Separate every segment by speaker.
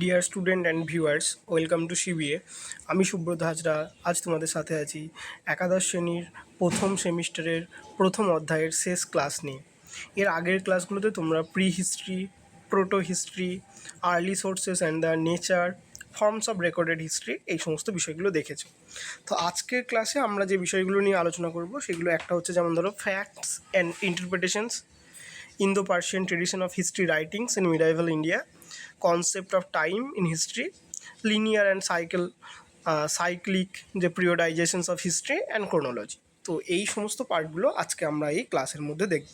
Speaker 1: Dear student and viewers welcome to CBA আমি সুব্রত হাজরা, আজ তোমাদের সাথে আছি একাদশ শ্রেণির প্রথম সেমিস্টারের প্রথম অধ্যায়ের শেষ ক্লাস নিয়ে। এর আগের ক্লাসগুলোতে তোমরা pre history proto history early sources and the nature forms of recorded history এই সমস্ত বিষয়গুলো দেখেছ। তো আজকের ক্লাসে আমরা যে বিষয়গুলো নিয়ে আলোচনা করব সেগুলো একটা হচ্ছে যেমন ধরো facts and interpretations Indo Persian tradition of history writings in medieval India concept of time in history linear and cycle cyclic যে periodisations of history and chronology তো এই সমস্ত পার্টগুলো আজকে আমরা এই ক্লাসের মধ্যে দেখব।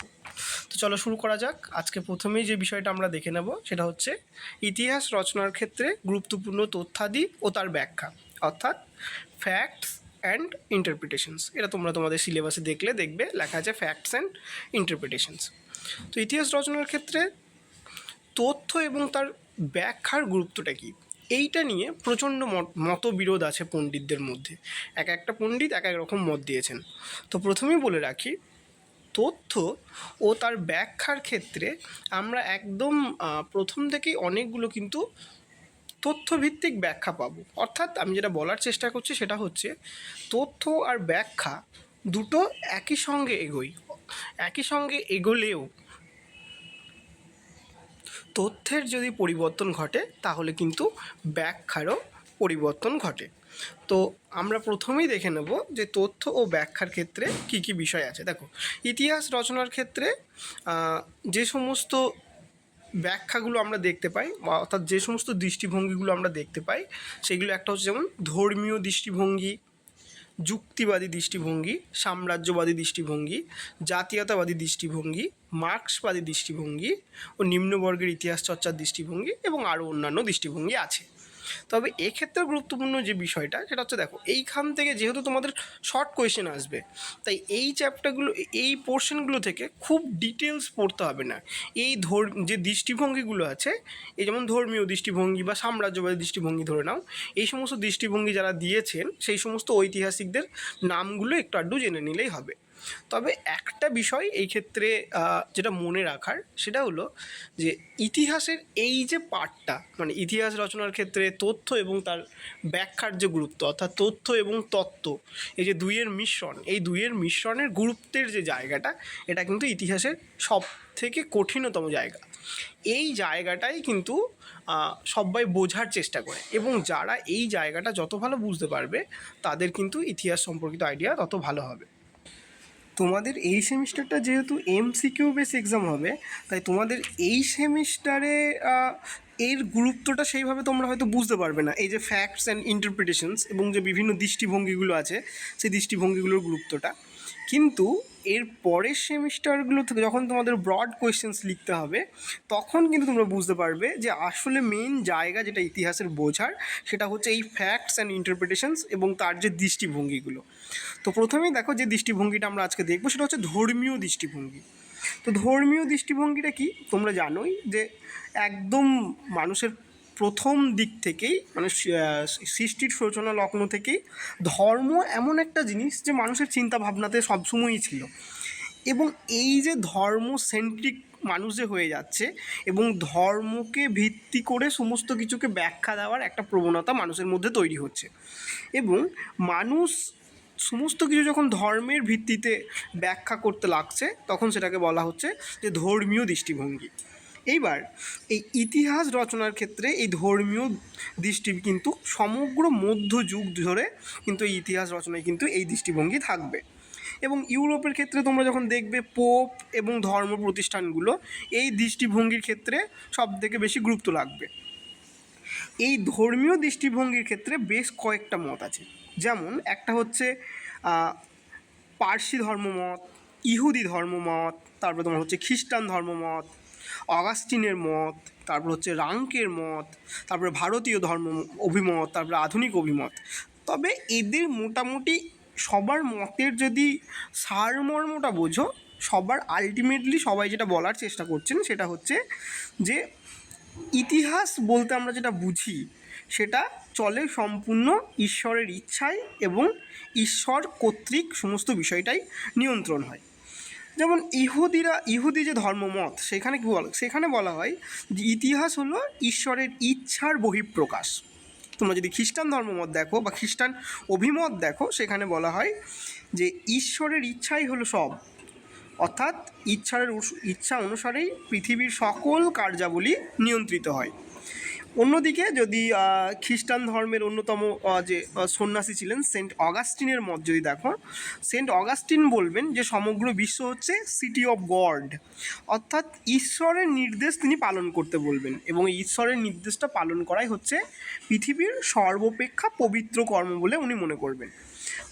Speaker 1: তো চলো শুরু করা যাক। আজকে প্রথমেই যে বিষয়টা আমরা দেখে নেব, সেটা হচ্ছে ইতিহাস রচনার ক্ষেত্রে গুরুত্বপূর্ণ তথ্যাদি ও তার ব্যাখ্যা, অর্থাৎ ফ্যাক্টস অ্যান্ড ইন্টারপ্রিটেশনস এটা তোমরা তোমাদের সিলেবাসে দেখলে দেখবে, লেখা আছে ফ্যাক্টস অ্যান্ড ইন্টারপ্রিটেশনস তো ইতিহাস রচনার ক্ষেত্রে তথ্য এবং তার ব্যাখ্যার গুরুত্বটা কী? এইটা নিয়ে প্রচণ্ড মত- মতবিরোধ আছে পণ্ডিতদের মধ্যে। এক একটা পণ্ডিত এক এক রকম মত দিয়েছেন। তো প্রথমেই বলে রাখি, তথ্য ও তার ব্যাখ্যার ক্ষেত্রে আমরা একদম প্রথম থেকেই অনেকগুলো কিন্তু তথ্যভিত্তিক ব্যাখ্যা পাবো। অর্থাৎ আমি যেটা বলার চেষ্টা করছি সেটা হচ্ছে, তথ্য আর ব্যাখ্যা দুটো একই সঙ্গে এগোই একই সঙ্গে এগোলেও তথ্যের যদি পরিবর্তন ঘটে, তাহলে কিন্তু ব্যাখ্যারও পরিবর্তন ঘটে। তো আমরা প্রথমেই দেখে নেব যে তথ্য ও ব্যাখ্যার ক্ষেত্রে কি কি বিষয় আছে। দেখো, ইতিহাস রচনার ক্ষেত্রে যে সমস্ত ব্যাখ্যাগুলো আমরা দেখতে পাই অর্থাৎ যে সমস্ত দৃষ্টিভঙ্গিগুলো আমরা দেখতে পাই, সেগুলো একটা হচ্ছে যেমন ধর্মীয় দৃষ্টিভঙ্গি, যুক্তিবাদী দৃষ্টিভঙ্গি, সাম্রাজ্যবাদী দৃষ্টিভঙ্গি, জাতীয়তাবাদী দৃষ্টিভঙ্গি মার্ক্সবাদী দৃষ্টিভঙ্গি ও নিম্নবর্গের ইতিহাস চর্চার দৃষ্টিভঙ্গি এবং আরও অন্যান্য দৃষ্টিভঙ্গি আছে। তবে এক্ষেত্রে গুরুত্বপূর্ণ যে বিষয়টা, সেটা হচ্ছে দেখো, এইখান থেকে যেহেতু তোমাদের শর্ট কোয়েশ্চেন আসবে, তাই এই চ্যাপ্টারগুলো এই পোর্শনগুলো থেকে খুব ডিটেলস পড়তে হবে না। এই ধর, যে দৃষ্টিভঙ্গিগুলো আছে, এই যেমন ধর্মীয় দৃষ্টিভঙ্গি বা সাম্রাজ্যবাদী দৃষ্টিভঙ্গি ধরে নাও, এই সমস্ত দৃষ্টিভঙ্গি যারা দিয়েছেন, সেই সমস্ত ঐতিহাসিকদের নামগুলো একটু আড্ডু জেনে নিলেই হবে। তবে একটা বিষয় এই ক্ষেত্রে যেটা মনে রাখার সেটা হলো যে ইতিহাসের এই যে পার্টটা মানে ইতিহাস রচনার ক্ষেত্রে তথ্য এবং তার ব্যাখ্যার যে গুরুত্ব, অর্থাৎ তথ্য এবং তত্ত্ব, এই যে দুইয়ের মিশ্রণ, এই দুইয়ের মিশ্রণের গুরুত্বের যে জায়গাটা, এটা কিন্তু ইতিহাসের সব থেকে কঠিনতম জায়গা। এই জায়গাটাই কিন্তু সবাই বোঝার চেষ্টা করে এবং যারা এই জায়গাটা যত ভালো বুঝতে পারবে, তাদের কিন্তু ইতিহাস সম্পর্কিত আইডিয়া তত ভালো হবে। তোমাদের এই সেমিস্টারটা যেহেতু এমসিকিউ বেস এক্সাম হবে, তাই তোমাদের এই সেমিস্টারে এর গুরুত্বটা সেইভাবে তোমরা হয়তো বুঝতে পারবে না। এই যে ফ্যাক্টস অ্যান্ড ইন্টারপ্রিটেশনস এবং যে বিভিন্ন দৃষ্টিভঙ্গিগুলো আছে, সেই দৃষ্টিভঙ্গিগুলোর গুরুত্বটা। কিন্তু এর পরের সেমিস্টারগুলো থেকে যখন তোমাদের ব্রড কোয়েশ্চেন্স লিখতে হবে, তখন কিন্তু তোমরা বুঝতে পারবে যে আসলে মেন জায়গা যেটা ইতিহাসের বোঝার, সেটা হচ্ছে এই ফ্যাক্টস অ্যান্ড ইন্টারপ্রিটেশনস এবং তার যে দৃষ্টিভঙ্গিগুলো। তো প্রথমেই দেখো যে দৃষ্টিভঙ্গিটা আমরা আজকে দেখব, সেটা হচ্ছে ধর্মীয় দৃষ্টিভঙ্গি। তো ধর্মীয় দৃষ্টিভঙ্গিটা কি? তোমরা জানোই যে একদম মানুষের প্রথম দিক থেকেই মানে সৃষ্টির সূচনা লগ্ন থেকেই, ধর্ম এমন একটা জিনিস যে মানুষের চিন্তা ভাবনাতে সবসময়ই ছিল। এবং এই যে ধর্ম সেন্ট্রিক মানুষ যে হয়ে যাচ্ছে এবং ধর্মকে ভিত্তি করে সমস্ত কিছুকে ব্যাখ্যা দেওয়ার একটা প্রবণতা মানুষের মধ্যে তৈরি হচ্ছে। এবং মানুষ সমস্ত কিছু যখন ধর্মের ভিত্তিতে ব্যাখ্যা করতে লাগছে, তখন সেটাকে বলা হচ্ছে যে ধর্মীয় দৃষ্টিভঙ্গি। এইবার এই ইতিহাস রচনার ক্ষেত্রে এই ধর্মীয় দৃষ্টি কিন্তু সমগ্র মধ্যযুগ ধরে কিন্তু এই ইতিহাস রচনায় কিন্তু এই দৃষ্টিভঙ্গি থাকবে। এবং ইউরোপের ক্ষেত্রে তোমরা যখন দেখবে পোপ এবং ধর্ম প্রতিষ্ঠানগুলো এই দৃষ্টিভঙ্গির ক্ষেত্রে সব থেকে বেশি গুরুত্ব লাগবে এই ধর্মীয় দৃষ্টিভঙ্গির ক্ষেত্রে বেশ কয়েকটা মত আছে। যেমন একটা হচ্ছে পার্সি ধর্মমত, ইহুদি ধর্মমত, তারপরে তোমার হচ্ছে খ্রিস্টান ধর্মমত অগাস্টিনের মত, তারপর হচ্ছে রাঙ্কের মত, তারপরে ভারতীয় ধর্ম অভিমত, তারপরে আধুনিক অভিমত। তবে এদের মোটামুটি সবার মতের যদি সারমর্মটা বোঝো, সবার আলটিমেটলি সবাই যেটা বলার চেষ্টা করছেন সেটা হচ্ছে যে ইতিহাস বলতে আমরা যেটা বুঝি, সেটা চলে সম্পূর্ণ ঈশ্বরের ইচ্ছায় এবং ঈশ্বর কর্তৃক সমস্ত বিষয়টাই নিয়ন্ত্রণ হয়। যেমন ইহুদিরা, ইহুদি যে ধর্মমত, সেখানে কি বলা? সেখানে বলা হয় যে ইতিহাস হলো ঈশ্বরের ইচ্ছার বহিঃপ্রকাশ। তোমরা যদি খ্রিস্টান ধর্মমত দেখো বা খ্রিস্টান অভিমত দেখো, সেখানে বলা হয় যে ঈশ্বরের ইচ্ছাই হলো সব। অর্থাৎ ইচ্ছার ইচ্ছা অনুসারেই পৃথিবীর সকল কার্যাবলী নিয়ন্ত্রিত হয়। অন্যদিকে যদি খ্রিস্টান ধর্মের অন্যতম যে সন্ন্যাসী ছিলেন সেন্ট অগাস্টিনের মত যদি দেখো, সেন্ট অগাস্টিন বলবেন যে সমগ্র বিশ্ব হচ্ছে সিটি অফ গড। অর্থাৎ ঈশ্বরের নির্দেশ তিনি পালন করতে বলবেন এবং ঈশ্বরের নির্দেশটা পালন করাই হচ্ছে পৃথিবীর সর্বাপেক্ষা পবিত্র কর্ম বলে উনি মনে করবেন।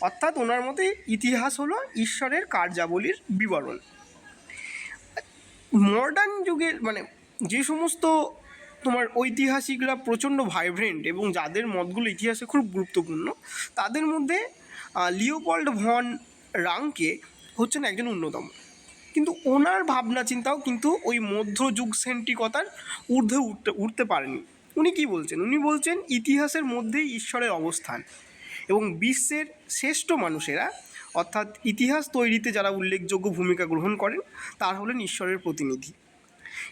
Speaker 1: অর্থাৎ ওনার মতে ইতিহাস হলো ঈশ্বরের কার্যাবলীর বিবরণ। মডার্ন যুগের মানে যে সমস্ত তোমার ঐতিহাসিকরা প্রচণ্ড ভাইব্রেন্ট এবং যাদের মতগুলো ইতিহাসে খুব গুরুত্বপূর্ণ, তাদের মধ্যে লিওপল্ড ভন রাংকে হচ্ছেন একজন অন্যতম। কিন্তু ওনার ভাবনা চিন্তাও কিন্তু ওই মধ্যযুগ সেন্টিকতার ঊর্ধ্বে উঠতে উঠতে পারেনি। উনি কি বলছেন? উনি বলছেন, ইতিহাসের মধ্যেই ঈশ্বরের অবস্থান এবং বিশ্বের শ্রেষ্ঠ মানুষেরা, অর্থাৎ ইতিহাস তৈরিতে যারা উল্লেখযোগ্য ভূমিকা গ্রহণ করেন, তার হলেন ঈশ্বরের প্রতিনিধি।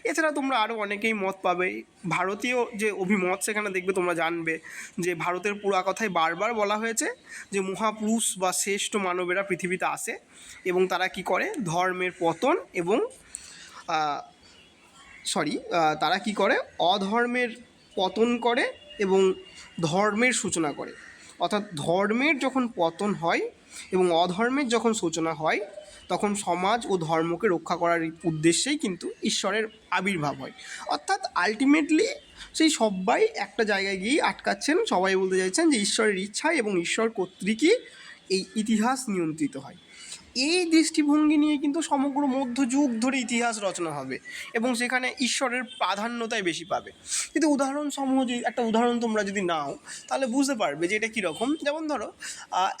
Speaker 1: এছাড়া তোমরা আরও অনেকেই মত পাবে। ভারতীয় যে অভিমত সেখানে দেখবে তোমরা জানবে যে ভারতের পুরা কথায় বারবার বলা হয়েছে যে মহাপুরুষ বা শ্রেষ্ঠ মানবেরা পৃথিবীতে আসে এবং তারা কি করে? ধর্মের পতন এবং সরি তারা কি করে? অধর্মের পতন করে এবং ধর্মের সূচনা করে। অর্থাৎ ধর্মের যখন পতন হয় এবং অধর্মের যখন সূচনা হয় তখন সমাজ ও ধর্মকে রক্ষা করার উদ্দেশ্যেই কিন্তু ঈশ্বরের আবির্ভাব হয়। অর্থাৎ আলটিমেটলি সেই সবাই একটা জায়গায় গিয়ে আটকাচ্ছেন। সবাই বলতে চাইছেন যে ঈশ্বরের ইচ্ছা এবং ঈশ্বর কর্তৃকই এই ইতিহাস নিয়ন্ত্রিত হয়। এই দৃষ্টিভঙ্গি নিয়ে কিন্তু সমগ্র মধ্যযুগ ধরে ইতিহাস রচনা হবে এবং সেখানে ঈশ্বরের প্রাধান্যতাই বেশি পাবে। কিন্তু উদাহরণ সমূহ যদি, একটা উদাহরণ তোমরা যদি নাও, তাহলে বুঝতে পারবে যে এটা কীরকম। যেমন ধরো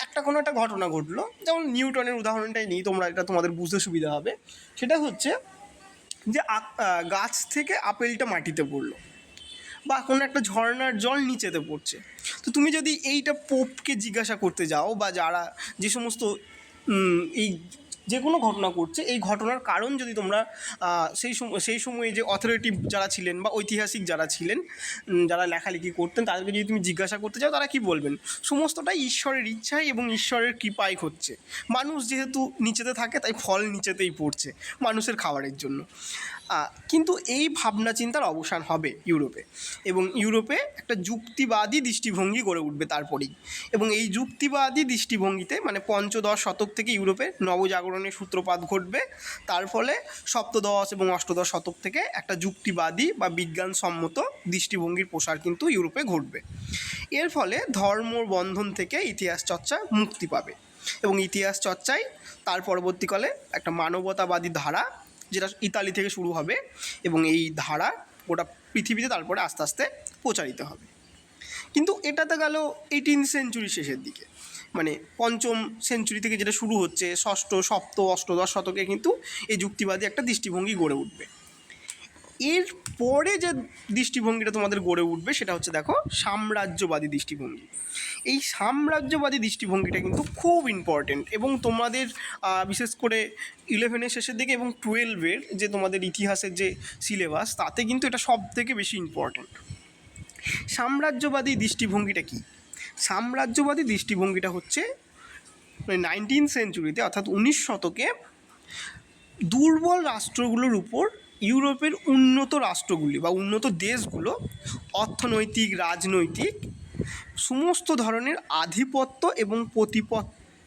Speaker 1: একটা কোনো একটা ঘটনা ঘটলো, যেমন নিউটনের উদাহরণটাই নিই তোমরা, এটা তোমাদের বুঝতে সুবিধা হবে। সেটা হচ্ছে যে গাছ থেকে আপেলটা মাটিতে পড়ল বা কোনো একটা ঝর্ণার জল নিচেতে পড়ছে। তো তুমি যদি এইটা পোপকে জিজ্ঞাসা করতে যাও বা যারা যে সমস্ত এই যে কোনো ঘটনা ঘটছে, এই ঘটনার কারণ যদি তোমরা সেই সময় সেই সময়ে যে অথরিটি যারা ছিলেন বা ঐতিহাসিক যারা ছিলেন যারা লেখালেখি করতেন, তাদেরকে যদি তুমি জিজ্ঞাসা করতে চাও, তারা কি বলবেন? সমস্তটাই ঈশ্বরের ইচ্ছায় এবং ঈশ্বরের কৃপাই হচ্ছে মানুষ যেহেতু নিচেতে থাকে, তাই ফল নিচেতেই পড়ছে মানুষের খাবারের জন্য। কিন্তু এই ভাবনা চিন্তার অবসান হবে ইউরোপে। এবং ইউরোপে একটা যুক্তিবাদী দৃষ্টিভঙ্গি গড়ে উঠবে তারপরেই। এবং এই যুক্তিবাদী দৃষ্টিভঙ্গিতে মানে পঞ্চদশ শতক থেকে ইউরোপে নবজাগরণের সূত্রপাত ঘটবে। তার ফলে সপ্তদশ এবং অষ্টদশ শতক থেকে একটা যুক্তিবাদী বা বিজ্ঞানসম্মত দৃষ্টিভঙ্গির প্রসার কিন্তু ইউরোপে ঘটবে। এর ফলে ধর্ম বন্ধন থেকে ইতিহাস চর্চা মুক্তি পাবে। এবং ইতিহাস চর্চায় তার পরবর্তীকালে একটা মানবতাবাদী ধারা যেটা ইতালি থেকে শুরু হবে এবং এই ধারা গোটা পৃথিবীতে তারপরে আস্তে আস্তে প্রচারিত হবে। কিন্তু এটাতে গেল এইটিন সেঞ্চুরি শেষের দিকে। মানে পঞ্চম সেঞ্চুরি থেকে যেটা শুরু হচ্ছে, ষষ্ঠ সপ্ত অষ্টদশ শতকে কিন্তু এই যুক্তিবাদী একটা দৃষ্টিভঙ্গি গড়ে উঠবে। এর পরে যে দৃষ্টিভঙ্গিটা তোমাদের গড়ে উঠবে সেটা হচ্ছে দেখো সাম্রাজ্যবাদী দৃষ্টিভঙ্গি। এই সাম্রাজ্যবাদী দৃষ্টিভঙ্গিটা কিন্তু খুব ইম্পর্টেন্ট এবং তোমাদের বিশেষ করে ইলেভেনের শেষের দিকে এবং টুয়েলভের যে তোমাদের ইতিহাসের যে সিলেবাস তাতে কিন্তু এটা সব থেকে বেশি ইম্পর্টেন্ট সাম্রাজ্যবাদী দৃষ্টিভঙ্গিটা কি? সাম্রাজ্যবাদী দৃষ্টিভঙ্গিটা হচ্ছে মানে নাইনটিন সেঞ্চুরিতে অর্থাৎ উনিশ শতকে দুর্বল রাষ্ট্রগুলোর উপর ইউরোপের উন্নত রাষ্ট্রগুলি বা উন্নত দেশগুলো অর্থনৈতিক, রাজনৈতিক সমস্ত ধরনের আধিপত্য এবং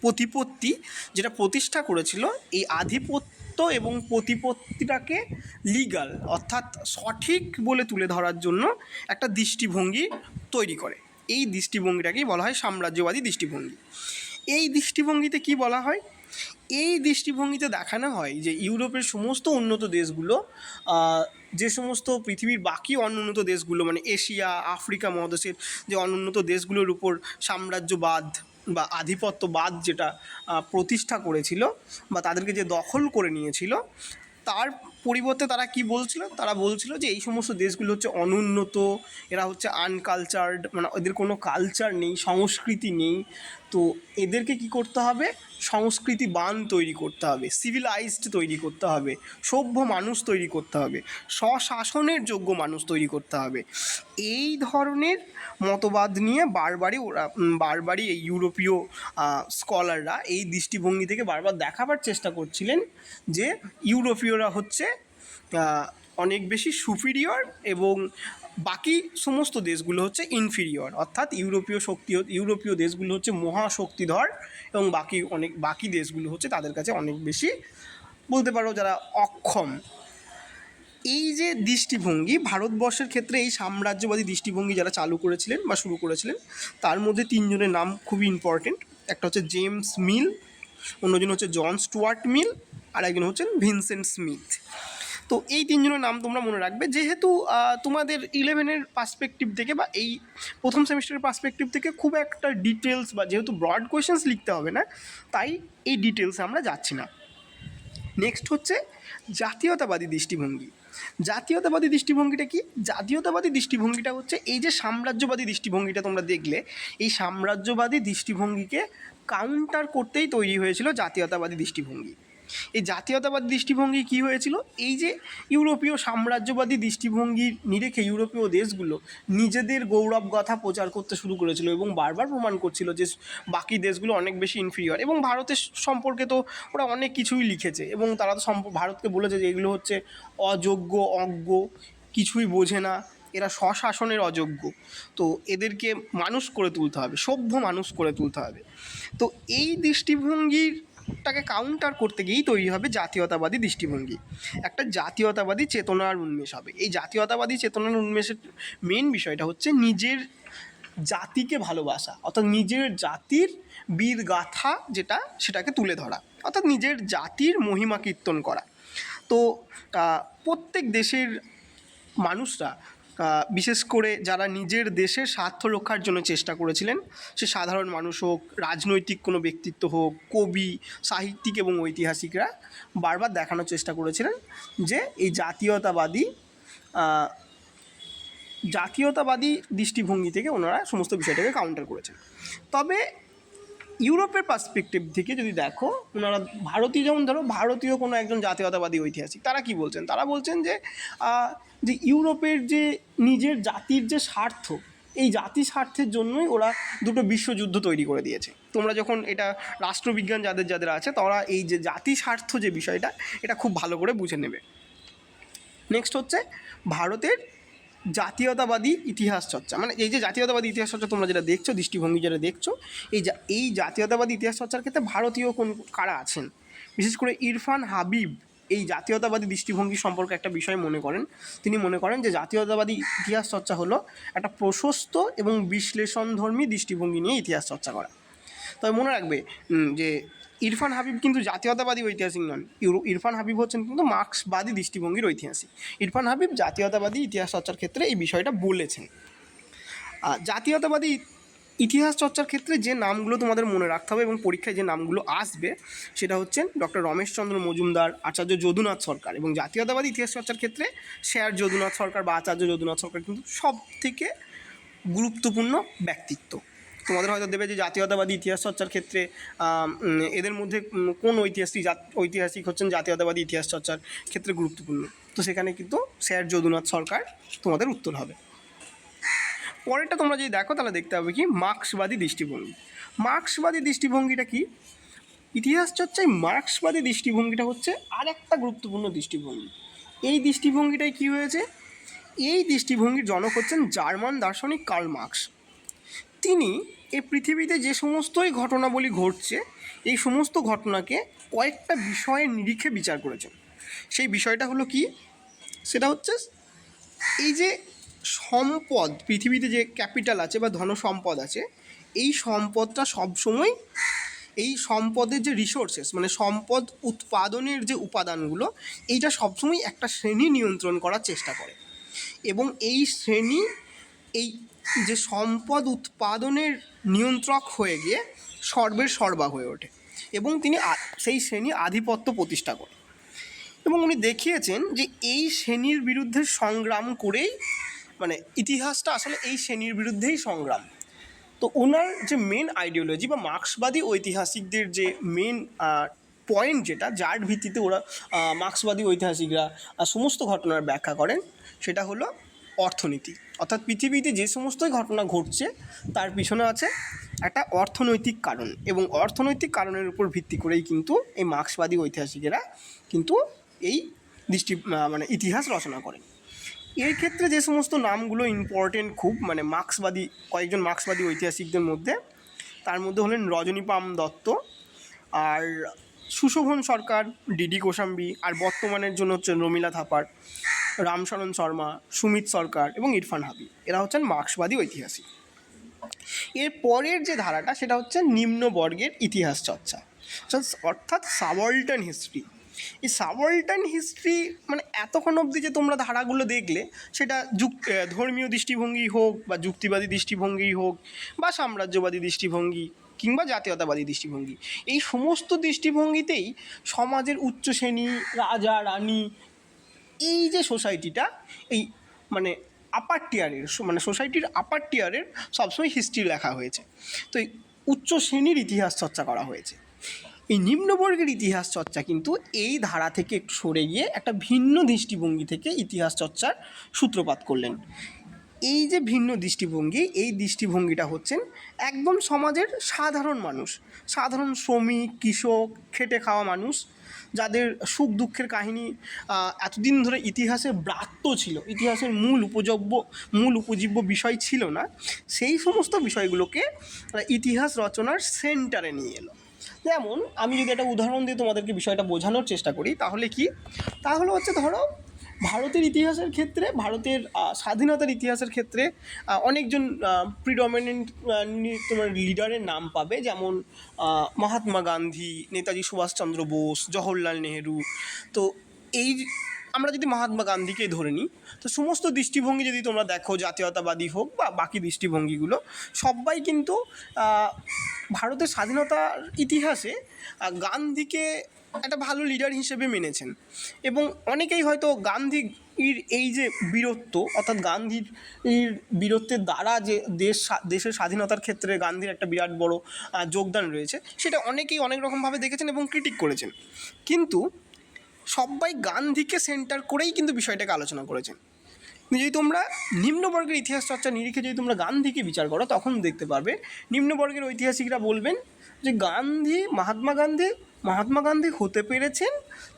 Speaker 1: প্রতিপত্তি যেটা প্রতিষ্ঠা করেছিল, এই আধিপত্য এবং প্রতিপত্তিটাকে লিগাল অর্থাৎ সঠিক বলে তুলে ধরার জন্য একটা দৃষ্টিভঙ্গি তৈরি করে। এই দৃষ্টিভঙ্গিটাকেই বলা হয় সাম্রাজ্যবাদী দৃষ্টিভঙ্গি। এই দৃষ্টিভঙ্গিতে কি বলা হয়? এই দৃষ্টিভঙ্গিতে দেখানো হয় যে ইউরোপের সমস্ত উন্নত দেশগুলো যে সমস্ত পৃথিবীর বাকি অনুন্নত দেশগুলো মানে এশিয়া, আফ্রিকা মহাদেশের যে অনুন্নত দেশগুলোর উপর সাম্রাজ্যবাদ বা আধিপত্যবাদ যেটা প্রতিষ্ঠা করেছিল বা তাদেরকে যে দখল করে নিয়েছিল, তার পরিবর্তে তারা কি বলছিল? তারা বলছিল যে এই সমস্ত দেশগুলো হচ্ছে অনুন্নত, এরা হচ্ছে আনকালচার্ড মানে এদের কোনো কালচার নেই, সংস্কৃতি নেই। তো এদেরকে কি করতে হবে? সংস্কৃতিবান তৈরি করতে হবে সিভিলাইজড তৈরি করতে হবে, সভ্য মানুষ তৈরি করতে হবে, স্বশাসনের যোগ্য মানুষ তৈরি করতে হবে। এই ধরনের মতবাদ নিয়ে বারবারই ওরা বারবারই এই ইউরোপীয় স্কলাররা এই দৃষ্টিভঙ্গি থেকে বারবার দেখাবার চেষ্টা করছিলেন যে ইউরোপীয়রা হচ্ছে অনেক বেশি সুপিরিয়র এবং বাকি সমস্ত দেশগুলো হচ্ছে ইনফিরিয়র অর্থাৎ ইউরোপীয় শক্তি, ইউরোপীয় দেশগুলো হচ্ছে মহাশক্তিধর এবং বাকি অনেক, বাকি দেশগুলো হচ্ছে তাদের কাছে অনেক বেশি বলতে পারো যারা অক্ষম। এই যে দৃষ্টিভঙ্গি, ভারতবর্ষের ক্ষেত্রে এই সাম্রাজ্যবাদী দৃষ্টিভঙ্গি যারা চালু করেছিলেন বা শুরু করেছিলেন, তার মধ্যে তিনজনের নাম খুবই ইম্পর্টেন্ট একটা হচ্ছে জেমস মিল অন্যজন হচ্ছে জন স্টুয়ার্ট মিল আর একজন হচ্ছেন ভিনসেন্ট স্মিথ তো এই তিনজনের নাম তোমরা মনে রাখবে। যেহেতু তোমাদের ইলেভেনের পার্সপেক্টিভ থেকে বা এই প্রথম সেমিস্টারের পার্সপেক্টিভ থেকে খুব একটা ডিটেলস বা যেহেতু ব্রড কোয়েশনস লিখতে হবে না, তাই এই ডিটেলসে আমরা যাচ্ছি না। নেক্সট হচ্ছে জাতীয়তাবাদী দৃষ্টিভঙ্গি। জাতীয়তাবাদী দৃষ্টিভঙ্গিটা কি? জাতীয়তাবাদী দৃষ্টিভঙ্গিটা হচ্ছে এই যে সাম্রাজ্যবাদী দৃষ্টিভঙ্গিটা তোমরা দেখলে, এই সাম্রাজ্যবাদী দৃষ্টিভঙ্গিকে কাউন্টার করতেই তৈরি হয়েছিল জাতীয়তাবাদী দৃষ্টিভঙ্গি। এই জাতীয়তাবাদী দৃষ্টিভঙ্গি কি হয়েছিল? এই যে ইউরোপীয় সাম্রাজ্যবাদী দৃষ্টিভঙ্গির নিরেখে ইউরোপীয় দেশগুলো নিজেদের গৌরব গাথা প্রচার করতে শুরু করেছিল এবং বারবার প্রমাণ করছিল যে বাকি দেশগুলো অনেক বেশি ইনফিরিয়র এবং ভারতের সম্পর্কে তো ওরা অনেক কিছুই লিখেছে এবং তারা তো ভারতকে বলেছে যে এগুলো হচ্ছে অযোগ্য, অজ্ঞ, কিছুই বোঝে না, এরা স্বশাসনের অযোগ্য। তো এদেরকে মানুষ করে তুলতে হবে, সভ্য মানুষ করে তুলতে হবে। তো এই দৃষ্টিভঙ্গিটাকে কাউন্টার করতে গিয়েই তৈরি হবে জাতীয়তাবাদী দৃষ্টিভঙ্গি। একটা জাতীয়তাবাদী চেতনার উন্মেষ হবে। এই জাতীয়তাবাদী চেতনার উন্মেষের মেন বিষয়টা হচ্ছে নিজের জাতিকে ভালোবাসা, অর্থাৎ নিজের জাতির বীর গাথা যেটা, সেটাকে তুলে ধরা, অর্থাৎ নিজের জাতির মহিমা কীর্তন করা। তো প্রত্যেক দেশের মানুষরা বিশেষ করে যারা নিজের দেশের স্বার্থ রক্ষার জন্য চেষ্টা করেছিলেন, সে সাধারণ মানুষ হোক, রাজনৈতিক কোনো ব্যক্তিত্ব হোক, কবি, সাহিত্যিক এবং ঐতিহাসিকরা বারবার দেখানোর চেষ্টা করেছিলেন যে এই জাতীয়তাবাদী জাতীয়তাবাদী দৃষ্টিভঙ্গি থেকে ওনারা সমস্ত বিষয়টাকে কাউন্টার করেছেন। তবে ইউরোপের পার্সপেক্টিভ থেকে যদি দেখো, ওনারা ভারতীয়, যেমন ধরো ভারতীয় কোনো একজন জাতীয়তাবাদী ঐতিহাসিক, তারা কি বলছেন? তারা বলছেন যে যে ইউরোপের যে নিজের জাতির যে স্বার্থ, এই জাতি স্বার্থের জন্যই ওরা দুটো বিশ্বযুদ্ধ তৈরি করে দিয়েছে। তোমরা যখন এটা রাষ্ট্রবিজ্ঞান যাদের যাদের আছে, তারা এই যে জাতি স্বার্থ যে বিষয়টা, এটা খুব ভালো করে বুঝে নেবে। নেক্সট হচ্ছে ভারতের জাতীয়তাবাদী ইতিহাস চর্চা। মানে এই যে জাতীয়তাবাদী ইতিহাস চর্চা তোমরা যেটা দেখছ, দৃষ্টিভঙ্গি যেটা দেখছ, এই এই জাতীয়তাবাদী ইতিহাস চর্চার ক্ষেত্রে ভারতীয় কোন কারা আছেন? বিশেষ করে ইরফান হাবিব এই জাতীয়তাবাদী দৃষ্টিভঙ্গি সম্পর্কে একটা বিষয় মনে করেন। তিনি মনে করেন যে জাতীয়তাবাদী ইতিহাস চর্চা হলো একটা প্রশস্ত এবং বিশ্লেষণধর্মী দৃষ্টিভঙ্গি নিয়ে ইতিহাস চর্চা করা। তবে মনে রাখবে যে ইরফান হাবিব কিন্তু জাতীয়তাবাদী ঐতিহাসিক নন। ইরফান হাবিব হচ্ছেন কিন্তু মার্ক্সবাদী দৃষ্টিভঙ্গির ঐতিহাসিক। ইরফান হাবিব জাতীয়তাবাদী ইতিহাস চর্চার ক্ষেত্রে এই বিষয়টা বলেছেন। জাতীয়তাবাদী ইতিহাস চর্চার ক্ষেত্রে যে নামগুলো তোমাদের মনে রাখতে হবে এবং পরীক্ষায় যে নামগুলো আসবে, সেটা হচ্ছেন ডক্টর রমেশচন্দ্র মজুমদার, আচার্য যদুনাথ সরকার এবং জাতীয়তাবাদী ইতিহাস চর্চার ক্ষেত্রে স্যার যদুনাথ সরকার বা আচার্য যদুনাথ সরকার কিন্তু সব থেকে গুরুত্বপূর্ণ ব্যক্তিত্ব। তোমাদের হয়তো দেবে যে জাতীয়তাবাদী ইতিহাস চর্চার ক্ষেত্রে এদের মধ্যে কোন ঐতিহাসিক ঐতিহাসিক হচ্ছেন জাতীয়তাবাদী ইতিহাস চর্চার ক্ষেত্রে গুরুত্বপূর্ণ? তো সেখানে কিন্তু স্যার যদুনাথ সরকার তোমাদের উত্তর হবে। পরেরটা তোমরা যদি দেখো, তাহলে দেখতে হবে কি মার্ক্সবাদী দৃষ্টিভঙ্গি। মার্ক্সবাদী দৃষ্টিভঙ্গিটা কি? ইতিহাস চর্চায় মার্ক্সবাদী দৃষ্টিভঙ্গিটা হচ্ছে আর একটা গুরুত্বপূর্ণ দৃষ্টিভঙ্গি। এই দৃষ্টিভঙ্গিটায় কি হয়েছে? এই দৃষ্টিভঙ্গির জনক হচ্ছেন জার্মান দার্শনিক কার্ল মার্কস। তিনি এই পৃথিবীতে যে সমস্তই ঘটনাবলী ঘটছে, এই সমস্ত ঘটনাকে কয়েকটা বিষয়ের নিরিখে বিচার করেছেন। সেই বিষয়টা হলো কি? সেটা হচ্ছে এই যে সম্পদ, পৃথিবীতে যে ক্যাপিটাল আছে বা ধন সম্পদ আছে, এই সম্পদটা সবসময়, এই সম্পদের যে রিসোর্সেস মানে সম্পদ উৎপাদনের যে উপাদানগুলো, এইটা সবসময় একটা শ্রেণি নিয়ন্ত্রণ করার চেষ্টা করে। এবং এই শ্রেণি, এই যে সম্পদ উৎপাদনের নিয়ন্ত্রক হয়ে গিয়ে সর্বের সর্বা হয়ে ওঠে। এবং তিনি সেই শ্রেণি আধিপত্য প্রতিষ্ঠা করে এবং উনি দেখিয়েছেন যে এই শ্রেণির বিরুদ্ধে সংগ্রাম করেই মানে ইতিহাসটা আসলে এই শ্রেণির বিরুদ্ধেই সংগ্রাম। তো ওনার যে মেন আইডিওলজি বা মার্ক্সবাদী ঐতিহাসিকদের যে মেন পয়েন্ট যেটা, যার ভিত্তিতে ওরা মার্ক্সবাদী ঐতিহাসিকরা সমস্ত ঘটনার ব্যাখ্যা করেন, সেটা হলো অর্থনীতি। অর্থাৎ পৃথিবীতে যে সমস্তই ঘটনা ঘটছে, তার পিছনে আছে একটা অর্থনৈতিক কারণ এবং অর্থনৈতিক কারণের উপর ভিত্তি করেই কিন্তু এই মার্ক্সবাদী ঐতিহাসিকেরা কিন্তু এই দৃষ্টি মানে ইতিহাস রচনা করেন। এর ক্ষেত্রে যে সমস্ত নামগুলো ইম্পর্টেন্ট খুব মানে মার্ক্সবাদী কয়েকজন মার্ক্সবাদী ঐতিহাসিকদের মধ্যে, তার মধ্যে হলেন রজনীপাম দত্ত আর সুশোভন সরকার ডিডি কোশাম্বি আর বর্তমানের জন্য হচ্ছেন রমিলা থাপার, রামশরণ শর্মা, সুমিত সরকার এবং ইরফান হাবি। এরা হচ্ছেন মার্ক্সবাদী ঐতিহাসিক। এর পরের যে ধারাটা, সেটা হচ্ছে নিম্নবর্গের ইতিহাস চর্চা। অর্থাৎ সাবল্টান হিস্ট্রি এই সাবল্টান হিস্ট্রি মানে এতক্ষণ অবধি যে তোমরা ধারাগুলো দেখলে, সেটা যুক ধর্মীয় দৃষ্টিভঙ্গি হোক বা যুক্তিবাদী দৃষ্টিভঙ্গি হোক বা সাম্রাজ্যবাদী দৃষ্টিভঙ্গি কিংবা জাতীয়তাবাদী দৃষ্টিভঙ্গি, এই সমস্ত দৃষ্টিভঙ্গিতেই সমাজের উচ্চ শ্রেণি, রাজা, রানী, এই যে সোসাইটিটা, এই মানে আপার টিয়ারের মানে সোসাইটির আপার টিয়ারের সবসময় হিস্ট্রি লেখা হয়েছে। তো এই উচ্চ শ্রেণির ইতিহাস চর্চা করা হয়েছে। এই নিম্নবর্গের ইতিহাস চর্চা কিন্তু এই ধারা থেকে সরে গিয়ে একটা ভিন্ন দৃষ্টিভঙ্গি থেকে ইতিহাস চর্চার সূত্রপাত করলেন। এই যে ভিন্ন দৃষ্টিভঙ্গি, এই দৃষ্টিভঙ্গিটা হচ্ছেন একদম সমাজের সাধারণ মানুষ, সাধারণ শ্রমিক, কৃষক, খেটে খাওয়া মানুষ, যাদের সুখ দুঃখের কাহিনী এতদিন ধরে ইতিহাসে ব্রাত্য ছিল, ইতিহাসের মূল উপযোগ্য মূল উপজীব্য বিষয় ছিল না, সেই সমস্ত বিষয়গুলোকে ইতিহাস রচনার সেন্টারে নিয়ে এলো। যেমন আমি যদি একটা উদাহরণ দিয়ে তোমাদেরকে বিষয়টা বোঝানোর চেষ্টা করি, তাহলে কি? তাহলে হচ্ছে ধরো, ভারতের ইতিহাসের ক্ষেত্রে, ভারতের স্বাধীনতার ইতিহাসের ক্ষেত্রে অনেকজন প্রিডমিনেন্ট তোমার লিডারের নাম পাবে। যেমন মহাত্মা গান্ধী, নেতাজি সুভাষচন্দ্র বোস, জওহরলাল নেহেরু। তো এই আমরা যদি মহাত্মা গান্ধীকে ধরে নিই, তো সমস্ত দৃষ্টিভঙ্গি যদি তোমরা দেখো, জাতীয়তাবাদী হোক বা বাকি দৃষ্টিভঙ্গিগুলো, সবাই কিন্তু ভারতের স্বাধীনতার ইতিহাসে গান্ধীকে একটা ভালো লিডার হিসেবে মেনেছেন। এবং অনেকেই হয়তো গান্ধীর এই যে বীরত্ব, অর্থাৎ গান্ধীর বীরত্বের দ্বারা যে দেশ দেশের স্বাধীনতার ক্ষেত্রে গান্ধীর একটা বিরাট বড় যোগদান রয়েছে, সেটা অনেকেই অনেক রকমভাবে দেখেছেন এবং ক্রিটিক করেছেন। কিন্তু সবাই গান্ধীকে সেন্টার করেই কিন্তু বিষয়টাকে আলোচনা করেছেন যদি তোমরা নিম্নবর্গের ইতিহাস চর্চা নিরিখে যদি তোমরা গান্ধীকে বিচার করো, তখন দেখতে পারবে নিম্নবর্গের ঐতিহাসিকরা বলবেন যে গান্ধী, মহাত্মা গান্ধী মহাত্মা গান্ধী হতে পেরেছেন,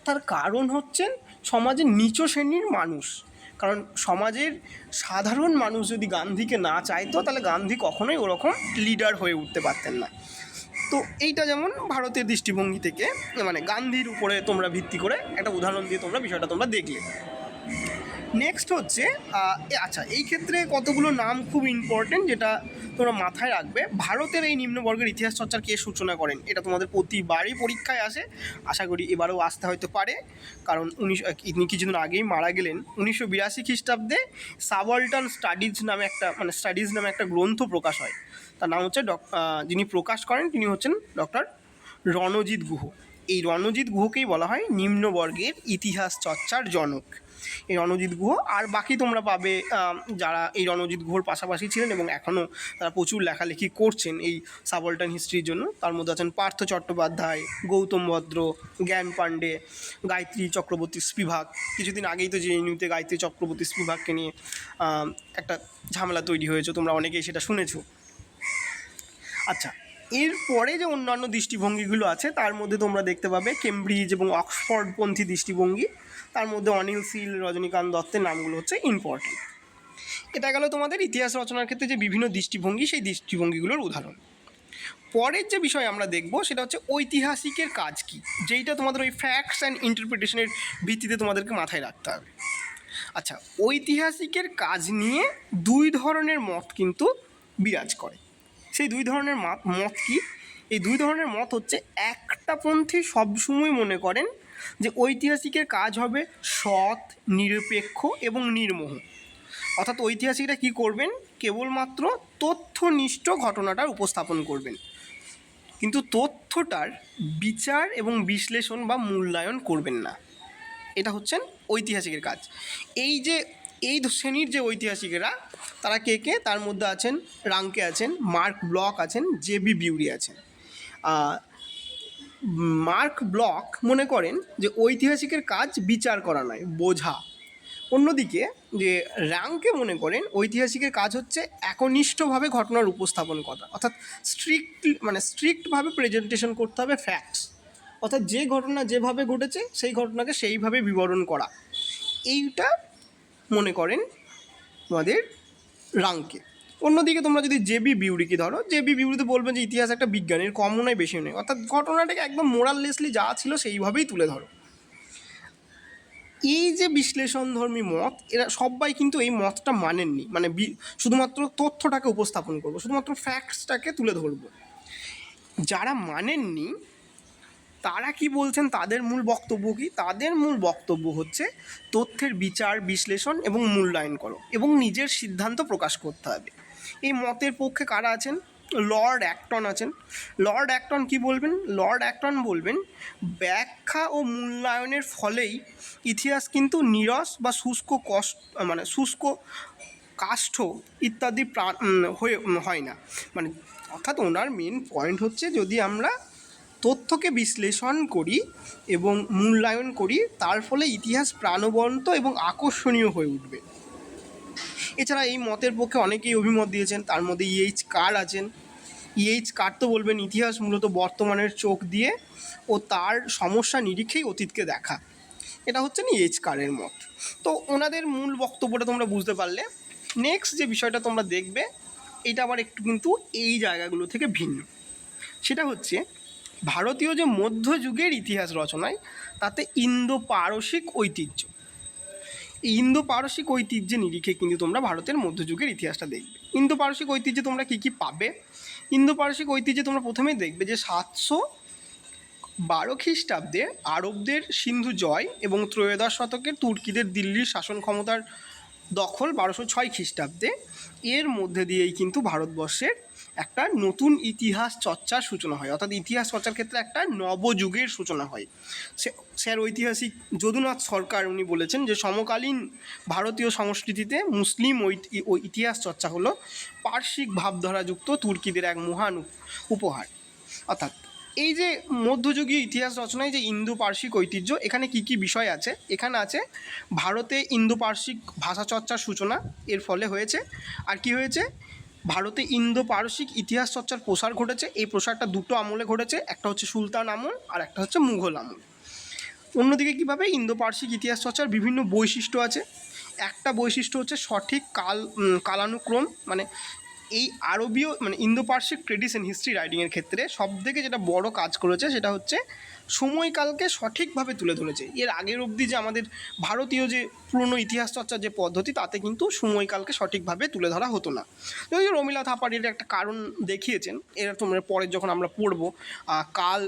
Speaker 1: তার কারণ হচ্ছেন সমাজের নিচ শ্রেণির মানুষ। কারণ সমাজের সাধারণ মানুষ যদি গান্ধীকে না চাইতো, তাহলে গান্ধী কখনোই ওরকম লিডার হয়ে উঠতে পারতেন না। তো এইটা যেমন ভারতের দৃষ্টিভঙ্গি থেকে মানে গান্ধীর উপরে তোমরা ভিত্তি করে একটা উদাহরণ দিয়ে তোমরা বিষয়টা তোমরা দেখলে। নেক্সট হচ্ছে আচ্ছা এই ক্ষেত্রে কতগুলো নাম খুব ইম্পর্টেন্ট যেটা তোমরা মাথায় রাখবে। ভারতের এই নিম্নবর্গের ইতিহাস চর্চার কে সূচনা করেন? এটা তোমাদের প্রতিবারই পরীক্ষায় আসে। আশা করি এবারেও আসতে হয়তো পারে। কারণ উনিশ কিছুদিন আগেই মারা গেলেন। উনিশশো বিরাশি খ্রিস্টাব্দে সাবল্টন স্টাডিজ নামে একটা মানে স্টাডিজ নামে একটা গ্রন্থ প্রকাশ হয়। তার নাম হচ্ছে ডক যিনি প্রকাশ করেন তিনি হচ্ছেন ডক্টর রণজিৎ গুহ। এই রণজিৎ গুহকেই বলা হয় নিম্নবর্গের ইতিহাস চর্চার জনক। এই রণজিৎ গুহ, আর বাকি তোমরা পাবে যারা এই রণজিৎ গুহর পাশাপাশি ছিলেন এবং এখনও তারা প্রচুর লেখালেখি করছেন এই সাবল্টান হিস্ট্রির জন্য। তার মধ্যে আছেন পার্থ চট্টোপাধ্যায়, গৌতম ভদ্র, জ্ঞান পাণ্ডে, গায়ত্রী চক্রবর্তী স্পিভাগ কিছুদিন আগেই তো যে নিউতে গায়ত্রী চক্রবর্তী স্পিভাগকে নিয়ে একটা ঝামেলা তৈরি হয়েছে, তোমরা অনেকেই সেটা শুনেছো। আচ্ছা এরপরে যে অন্যান্য দৃষ্টিভঙ্গিগুলো আছে, তার মধ্যে তোমরা দেখতে পাবে কেমব্রিজ এবং অক্সফোর্ডপন্থী দৃষ্টিভঙ্গি। তার মধ্যে অনিল সিল রজনীকান্ত দত্তের নামগুলো হচ্ছে ইম্পর্টেন্ট এটা গেল তোমাদের ইতিহাস রচনার ক্ষেত্রে যে বিভিন্ন দৃষ্টিভঙ্গি, সেই দৃষ্টিভঙ্গিগুলোর উদাহরণ। পরের যে বিষয় আমরা দেখব, সেটা হচ্ছে ঐতিহাসিকের কাজ কি? যেইটা তোমাদের ওই ফ্যাক্টস অ্যান্ড ইন্টারপ্রিটেশনের ভিত্তিতে তোমাদেরকে মাথায় রাখতে হবে। আচ্ছা ঐতিহাসিকের কাজ নিয়ে দুই ধরনের মত কিন্তু বিরাজ করে। সেই দুই ধরনের মত- কি? এই দুই ধরনের মত হচ্ছে একটা পন্থী সবসময় মনে করেন যে ঐতিহাসিকের কাজ হবে সৎ, নিরপেক্ষ এবং নির্মোহ। অর্থাৎ ঐতিহাসিকরা কী করবেন? কেবলমাত্র তথ্যনিষ্ঠ ঘটনাটার উপস্থাপন করবেন। কিন্তু তথ্যটার বিচার এবং বিশ্লেষণ বা মূল্যায়ন করবেন না। এটা হচ্ছেন ঐতিহাসিকের কাজ। এই যে এই শ্রেণির যে ঐতিহাসিকেরা, তারা কে কে? তার মধ্যে আছেন, রাঙ্কে আছেন, মার্ক ব্লক আছেন জেবি বিউরি আছেন। মার্ক ব্লক মনে করেন যে ঐতিহাসিকের কাজ বিচার করা নয়, বোঝা। অন্যদিকে যে র্যাঙ্কে মনে করেন ঐতিহাসিকের কাজ হচ্ছে একনিষ্ঠভাবে ঘটনার উপস্থাপন করা, অর্থাৎ স্ট্রিক্ট মানে স্ট্রিক্টভাবে প্রেজেন্টেশন করতে হবে ফ্যাক্টস অর্থাৎ যে ঘটনা যেভাবে ঘটেছে, সেই ঘটনাকে সেইভাবে বিবরণ করা। এইটা মনে করেন তোমাদের রাঙ্কে। অন্যদিকে তোমরা যদি জেবি বিউরিকে ধরো জেবি বিউরিতে বলবেন যে ইতিহাস একটা বিজ্ঞানের কম নয় বেশি নেই অর্থাৎ ঘটনাটাকে একদম মোরাললেসলি যা ছিল সেইভাবেই তুলে ধরো। এই যে বিশ্লেষণধর্মী মত, এরা সবাই কিন্তু এই মতটা মানেননি। মানে শুধুমাত্র তথ্যটাকে উপস্থাপন করব, শুধুমাত্র ফ্যাক্টসটাকে তুলে ধরবো। যারা মানেননি তারা কি বলছেন? তাদের মূল বক্তব্য কি? তাদের মূল বক্তব্য হচ্ছে তথ্যের বিচার, বিশ্লেষণ এবং মূল্যায়ন করো এবং নিজের সিদ্ধান্ত প্রকাশ করতে হবে। এই মতের পক্ষে কারা আছেন? লর্ড অ্যাক্টন আছেন। লর্ড অ্যাক্টন কি বলবেন? লর্ড অ্যাক্টন বলবেন, ব্যাখ্যা ও মূল্যায়নের ফলেই ইতিহাস কিন্তু নিরস বা শুষ্ক কষ্ট মানে শুষ্ক কাষ্ঠ ইত্যাদি হয়ে হয় না। মানে অর্থাৎ ওনার মেন পয়েন্ট হচ্ছে যদি আমরা তথ্যকে বিশ্লেষণ করি এবং মূল্যায়ন করি, তার ফলে ইতিহাস প্রাণবন্ত এবং আকর্ষণীয় হয়ে উঠবে। এছাড়া এই মতের পক্ষে অনেকেই অভিমত দিয়েছেন, তার মধ্যে ইএইচ কার আছেন। ইএইচ কার তো বলবেন ইতিহাস মূলত বর্তমানের চোখ দিয়ে ও তার সমস্যা নিরিখেই অতীতকে দেখা। এটা হচ্ছে ইএইচ কারের মত। তো ওনাদের মূল বক্তব্যটা তোমরা বুঝতে পারলে। নেক্সট যে বিষয়টা তোমরা দেখবে, এটা আবার একটু কিন্তু এই জায়গাগুলো থেকে ভিন্ন। সেটা হচ্ছে ভারতীয় যে মধ্যযুগের ইতিহাস রচনায়, তাতে ইন্দো পারসিক ঐতিহ্য। এই ইন্দো পারসিক ঐতিহ্যের নিরিখে কিন্তু তোমরা ভারতের মধ্যযুগের ইতিহাসটা দেখবে। ইন্দো পারসিক ঐতিহ্যে তোমরা কী কী পাবে? ইন্দো পারসিক ঐতিহ্যে তোমরা প্রথমেই দেখবে যে সাতশো বারো খ্রিস্টাব্দে আরবদের সিন্ধু জয় এবং ত্রয়োদশ শতকের তুর্কিদের দিল্লির শাসন ক্ষমতার দখল বারোশো ছয় খ্রিস্টাব্দে। এর মধ্যে দিয়েই কিন্তু ভারতবর্ষের একটা নতুন ইতিহাস চর্চার সূচনা হয়। অর্থাৎ ইতিহাস চর্চার ক্ষেত্রে একটা নবযুগের সূচনা হয়। স্যার ঐতিহাসিক যদুনাথ সরকার উনি বলেছেন যে, সমকালীন ভারতীয় সংস্কৃতিতে মুসলিম ও ইতিহাস চর্চা হলো পার্শ্বিক ভাবধারাযুক্ত তুর্কিদের এক মহান উপহার। অর্থাৎ এই যে মধ্যযুগীয় ইতিহাস রচনায় যে ইন্দো পার্শ্বিক ঐতিহ্য, এখানে কি কি বিষয় আছে? এখানে আছে ভারতে ইন্দো পার্শ্বিক ভাষা চর্চার সূচনা, এর ফলে হয়েছে। আর কি হয়েছে? ভারতে ইন্দো পারসিক ইতিহাস চর্চার প্রসার ঘটেছে। এই প্রসারটা দুটো আমলে ঘটেছে, একটা হচ্ছে সুলতান আমল আর একটা হচ্ছে মুঘল আমল। অন্যদিকে কীভাবে ইন্দো পারসিক ইতিহাস চর্চার বিভিন্ন বৈশিষ্ট্য আছে? একটা বৈশিষ্ট্য হচ্ছে সঠিক কাল কালানুক্রম মানে এই আরবীয় মানে ইন্দো পার্শ্বিক ট্রেডিশন হিস্ট্রি রাইটিংয়ের ক্ষেত্রে সবথেকে যেটা বড় কাজ করেছে সেটা হচ্ছে সময়কালকে সঠিকভাবে তুলে ধরেছে। এর আগের অবধি যে আমাদের ভারতীয় যে পুরনো ইতিহাস চর্চার যে পদ্ধতি, তাতে কিন্তু সময়কালকে সঠিকভাবে তুলে ধরা হতো না। যদিও রমিলা থাপারির একটা কারণ দেখিয়েছেন, এরা তোমরা পরে যখন আমরা পড়ব কাল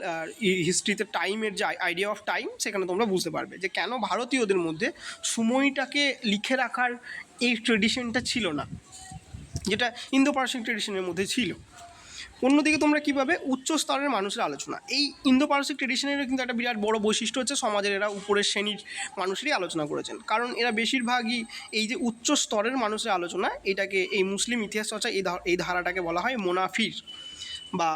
Speaker 1: হিস্ট্রিতে টাইমের যে আইডিয়া অফ টাইম সেখানে তোমরা বুঝতে পারবে যে কেন ভারতীয়দের মধ্যে সময়টাকে লিখে রাখার এই ট্রেডিশনটা ছিল না। যেটা ইন্দো পার্সিয়ান ট্রেডিশনের মধ্যে ছিল। অন্যদিকে তোমরা কীভাবে উচ্চ স্তরের মানুষের আলোচনা। এই ইন্দো পারসিক ট্রেডিশনেরও কিন্তু একটা বিরাট বড় বৈশিষ্ট্য হচ্ছে সমাজের এরা উপরের শ্রেণির মানুষেরই আলোচনা করেছেন। কারণ এরা বেশিরভাগই এই যে উচ্চ স্তরের মানুষের আলোচনা, এটাকে এই মুসলিম ইতিহাস চর্চা এই এই ধারাটাকে বলা হয় মোনাফির বা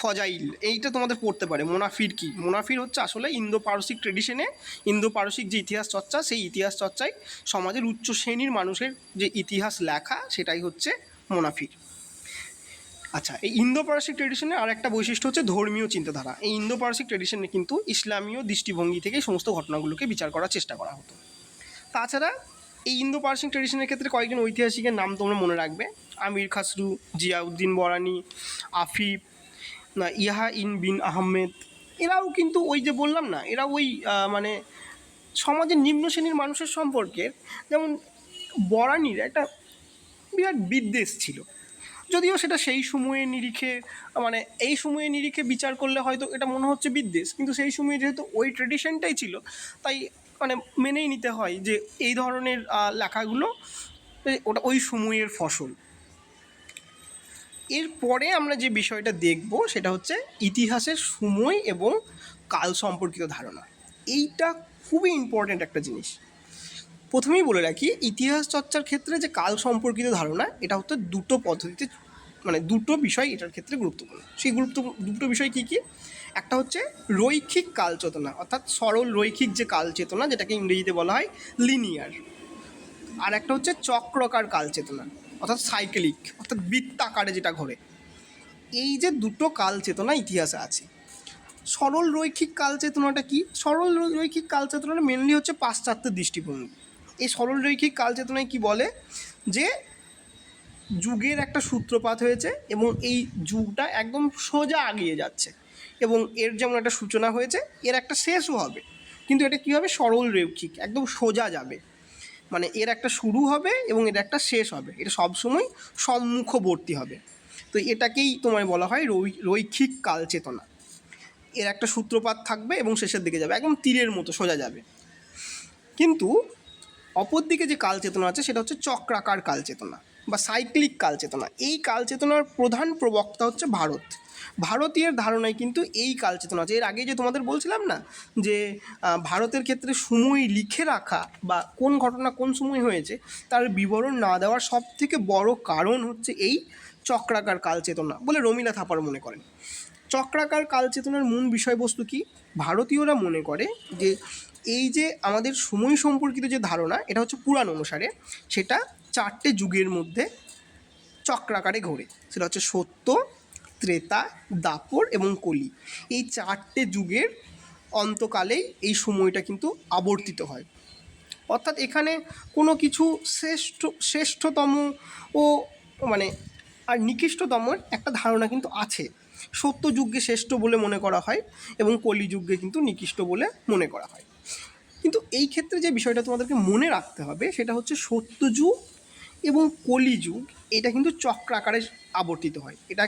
Speaker 1: ফজাইল, এইটা তোমাদের পড়তে পারে, মোনাফির কি? মোনাফির হচ্ছে আসলে ইন্দো পারসিক ট্রেডিশনে ইন্দো পারসিক যে ইতিহাস চর্চা, সেই ইতিহাস চর্চায় সমাজের উচ্চ শ্রেণির মানুষের যে ইতিহাস লেখা, সেটাই হচ্ছে মোনাফির। আচ্ছা এই ইন্দো পারসিক ট্রেডিশনের আর একটা বৈশিষ্ট্য হচ্ছে ধর্মীয় চিন্তাধারা। এই ইন্দো পারসিক ট্রেডিশনে কিন্তু ইসলামীয় দৃষ্টিভঙ্গি থেকে সমস্ত ঘটনাগুলোকে বিচার করার চেষ্টা করা হতো। তাছাড়া এই ইন্দো পারসিক ট্রেডিশনের ক্ষেত্রে কয়েকজন ঐতিহাসিকের নাম তোমরা মনে রাখবে। আমির খাসরু, জিয়াউদ্দিন বরানি, আফিফ না ইহা ইন বিন আহমেদ। এরাও কিন্তু ওই যে বললাম না এরা ওই মানে সমাজের নিম্ন শ্রেণির মানুষের সম্পর্কে যেমন বরানির একটা বিরাট বিদ্বেষ ছিল। যদিও সেটা সেই সময়ে নিরিখে মানে এই সময়ে নিরিখে বিচার করলে হয়তো এটা মনে হচ্ছে বিদ্বেষ, কিন্তু সেই সময়ে যেহেতু ওই ট্রেডিশনটাই ছিল, তাই মানে মেনেই নিতে হয় যে এই ধরনের লেখাগুলো ওটা ওই সময়ের ফসল। এরপরে আমরা যে বিষয়টা দেখব সেটা হচ্ছে ইতিহাসের সময় এবং কাল সম্পর্কিত ধারণা। এইটা খুবই ইম্পর্ট্যান্ট একটা জিনিস। প্রথমেই বলে রাখি, ইতিহাস চর্চার ক্ষেত্রে যে কাল সম্পর্কিত ধারণা, এটা হচ্ছে দুটো পদ্ধতিতে মানে দুটো বিষয় এটার ক্ষেত্রে গুরুত্বপূর্ণ। সেই গুরুত্ব, দুটো বিষয় কী কী? একটা হচ্ছে রৈখিক কাল চেতনা, অর্থাৎ সরল রৈখিক যে কাল চেতনা, যেটাকে ইংরেজিতে বলা হয় লিনিয়ার আর একটা হচ্ছে চক্রকার কাল চেতনা। অর্থাৎ সাইকেলিক, অর্থাৎ বৃত্তাকারে যেটা ঘোরে। এই যে দুটো কাল চেতনা ইতিহাসে আছে, সরল রৈখিক কাল চেতনাটা কি? সরল রৈখিক কাল চেতনাটা মেনলি হচ্ছে পাশ্চাত্যের দৃষ্টিভঙ্গি। এই সরল রৈখিক কাল চেতনায় কি বলে? যে যুগের একটা সূত্রপাত হয়েছে এবং এই যুগটা একদম সোজা আগিয়ে যাচ্ছে এবং এর যেমন একটা সূচনা হয়েছে, এর একটা শেষও হবে। কিন্তু এটা কী হবে? সরল রৈখিক, একদম সোজা যাবে। মানে এর একটা শুরু হবে এবং এর একটা শেষ হবে। এটা সবসময় সম্মুখবর্তী হবে। তো এটাকেই তোমায় বলা হয় রৈখিক কাল চেতনা এর একটা সূত্রপাত থাকবে এবং শেষের দিকে যাবে, একদম তীরের মতো সোজা যাবে। কিন্তু অপরদিকে যে কাল চেতনা আছে, সেটা হচ্ছে চক্রাকার কাল চেতনা বা সাইক্লিক কাল চেতনা এই কাল চেতনার প্রধান প্রবক্তা হচ্ছে ভারত। ভারতীয় ধারণায় কিন্তু এই কাল চেতনা আছে। এর আগে যে তোমাদের বলছিলাম না, যে ভারতের ক্ষেত্রে সময় লিখে রাখা বা কোন ঘটনা কোন সময় হয়েছে, তার বিবরণ না দেওয়ার সব থেকে বড় কারণ হচ্ছে এই চক্রাকার কাল চেতনা বলে রমিলা থাপার মনে করেন। চক্রাকার কাল চেতনার মূল বিষয়বস্তু কি? ভারতীয়রা মনে করে যে, এই যে আমাদের সময় সম্পর্কিত যে ধারণা, এটা হচ্ছে পুরাণ অনুসারে সেটা চারটে যুগের মধ্যে চক্রাকারে ঘোরে। সেটা হচ্ছে সত্য ত্রেতা, দাপর এবং কলি। এই চারটে যুগের অন্তকালেই এই সময়টা কিন্তু আবর্তিত হয়। অর্থাৎ এখানে কোনো কিছু শ্রেষ্ঠ, শ্রেষ্ঠতম ও মানে আর নিকৃষ্টতমর একটা ধারণা কিন্তু আছে। সত্য যুগকে শ্রেষ্ঠ বলে মনে করা হয় এবং কলিযুগকে কিন্তু নিকৃষ্ট বলে মনে করা হয়। কিন্তু এই ক্ষেত্রে যে বিষয়টা তোমাদেরকে মনে রাখতে হবে সেটা হচ্ছে সত্যযুগ এবং কলিযুগ এটা কিন্তু চক্রাকারে আবর্তিত হয়। এটা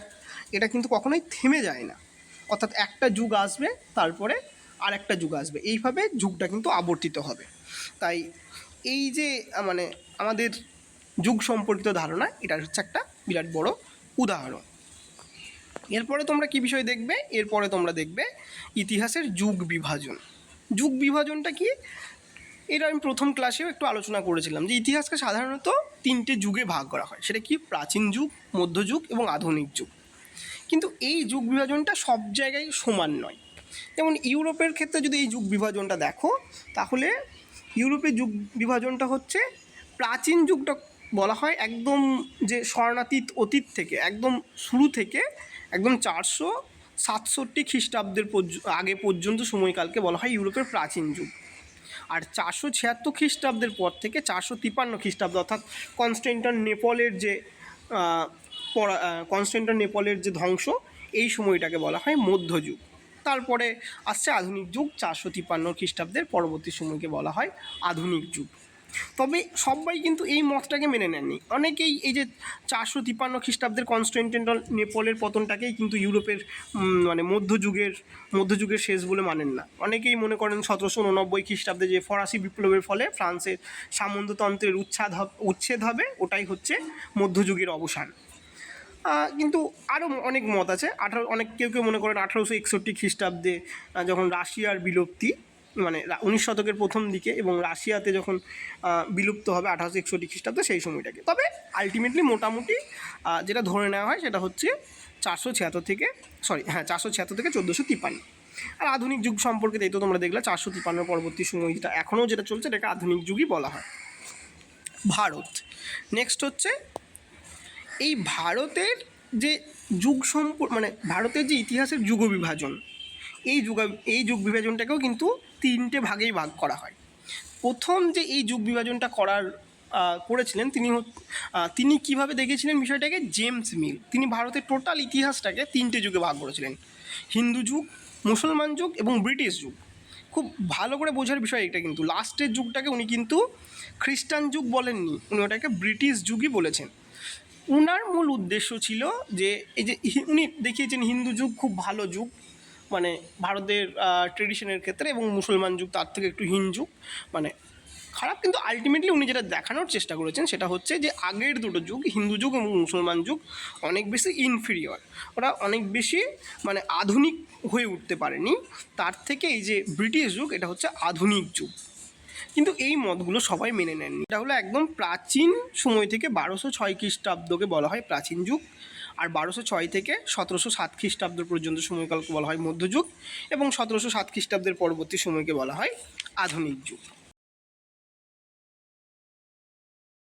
Speaker 1: এটা কিন্তু কখনোই থেমে যায় না। অর্থাৎ একটা যুগ আসবে, তারপরে আর একটা যুগ আসবে। এইভাবে যুগটা কিন্তু আবর্তিত হবে। তাই এই যে মানে আমাদের যুগ সম্পর্কিত ধারণা, এটা হচ্ছে একটা বিরাট বড় উদাহরণ। এরপরে তোমরা কি বিষয় দেখবে? এরপরে তোমরা দেখবে ইতিহাসের যুগ বিভাজন। যুগ বিভাজনটা কি? এটা আমি প্রথম ক্লাসেও একটু আলোচনা করেছিলাম যে ইতিহাসকে সাধারণত তিনটে যুগে ভাগ করা হয়। সেটা কি? প্রাচীন যুগ মধ্যযুগ এবং আধুনিক যুগ। কিন্তু এই যুগ বিভাজনটা সব জায়গায় সমান নয়। যেমন ইউরোপের ক্ষেত্রে যদি এই যুগ বিভাজনটা দেখো, তাহলে ইউরোপের যুগ বিভাজনটা হচ্ছে প্রাচীন যুগটা বলা হয় একদম যে স্বর্ণাতীত অতীত থেকে, একদম শুরু থেকে একদম চারশো সাতষট্টি খ্রিস্টাব্দের আগে পর্যন্ত সময়কালকে বলা হয় ইউরোপের প্রাচীন যুগ। আর চারশো ছিয়াত্তর খ্রিস্টাব্দের পর থেকে চারশো তিপান্ন খ্রিস্টাব্দ, অর্থাৎ কনস্টেন্টন নেপলের যে আহ, পরা কনস্টেন্টন নেপলের যে ধ্বংস এই সময়টাকে বলা হয় মধ্যযুগ। তারপরে আসছে আধুনিক যুগ চারশো তিপ্পান্ন খ্রিস্টাব্দের পরবর্তী সময়কে বলা হয় আধুনিক যুগ। তবে সবাই কিন্তু এই মতটাকে মেনে নেননি। অনেকেই এই যে চারশো তিপ্পান্ন খ্রিস্টাব্দের কনস্টেন্টেন্টাল নেপলের পতনটাকেই কিন্তু ইউরোপের মানে মধ্যযুগের মধ্যযুগের শেষ বলে মানেন না। অনেকেই মনে করেন সতেরোশো উননব্বই খ্রিস্টাব্দে যে ফরাসি বিপ্লবের ফলে ফ্রান্সের সামন্ততন্ত্রের উচ্ছাদ উচ্ছেদ হবে ওটাই হচ্ছে মধ্যযুগের অবসান। কিন্তু আরও অনেক মত আছে। আঠারো, অনেক কেউ কেউ মনে করেন আঠারোশো একষট্টি খ্রিস্টাব্দে যখন রাশিয়ার বিলুপ্তি মানে উনিশ শতকের প্রথম দিকে এবং রাশিয়াতে যখন বিলুপ্ত হবে আঠারোশো একষট্টি খ্রিস্টাব্দে সেই সময়টাকে। তবে আলটিমেটলি মোটামুটি যেটা ধরে নেওয়া হয় সেটা হচ্ছে চারশো ছিয়াত্তর থেকে সরি হ্যাঁ চারশো ছিয়াত্তর থেকে চোদ্দোশো তিপ্পান্ন। আর আধুনিক যুগ সম্পর্কে এই তো তোমরা দেখলে, চারশো তিপ্পান্ন পরবর্তী সময় যেটা এখনও যেটা চলছে, এটাকে আধুনিক যুগই বলা হয়। ভারত নেক্সট হচ্ছে এই ভারতের যে যুগ সম্পর মানে ভারতের যে ইতিহাসের যুগ বিভাজন, এই যুগ এই যুগ বিভাজনটাকেও কিন্তু তিনটে ভাগেই ভাগ করা হয়। প্রথম যে এই যুগ বিভাজনটা করার করেছিলেন তিনি তিনি কীভাবে দেখেছিলেন বিষয়টাকে? James Mill. তিনি ভারতের টোটাল ইতিহাসটাকে তিনটে যুগে ভাগ করেছিলেন। হিন্দু যুগ, মুসলমান যুগ এবং ব্রিটিশ যুগ। খুব ভালো করে বোঝার বিষয় এটা কিন্তু। লাস্টের যুগটাকে উনি কিন্তু খ্রিস্টান যুগ বলেননি। উনি ওটাকে ব্রিটিশ যুগই বলেছেন। উনার মূল উদ্দেশ্য ছিল যে এই যে উনি দেখিয়েছেন হিন্দু যুগ খুব ভালো যুগ মানে ভারতের ট্রেডিশনের ক্ষেত্রে এবং মুসলমান যুগ তার থেকে একটু হিন যুগ মানে খারাপ কিন্তু আলটিমেটলি উনি যেটা দেখানোর চেষ্টা করেছেন সেটা হচ্ছে যে আগের দুটো যুগ, হিন্দু যুগ এবং মুসলমান যুগ অনেক বেশি ইনফিরিয়র ওরা অনেক বেশি মানে আধুনিক হয়ে উঠতে পারেনি। তার থেকে এই যে ব্রিটিশ যুগ, এটা হচ্ছে আধুনিক যুগ। কিন্তু এই মতগুলো সবাই মেনে নেননি। এটা হলো একদম প্রাচীন সময় থেকে বারোশো ছয় খ্রিস্টাব্দকে বলা হয় প্রাচীন যুগ আর বারোশো ছয় থেকে সতেরোশো সাত খ্রিস্টাব্দ পর্যন্ত সময়কালকে বলা হয় মধ্যযুগ এবং সতেরোশো সাত খ্রিস্টাব্দের পরবর্তী সময়কে বলা হয় আধুনিক যুগ।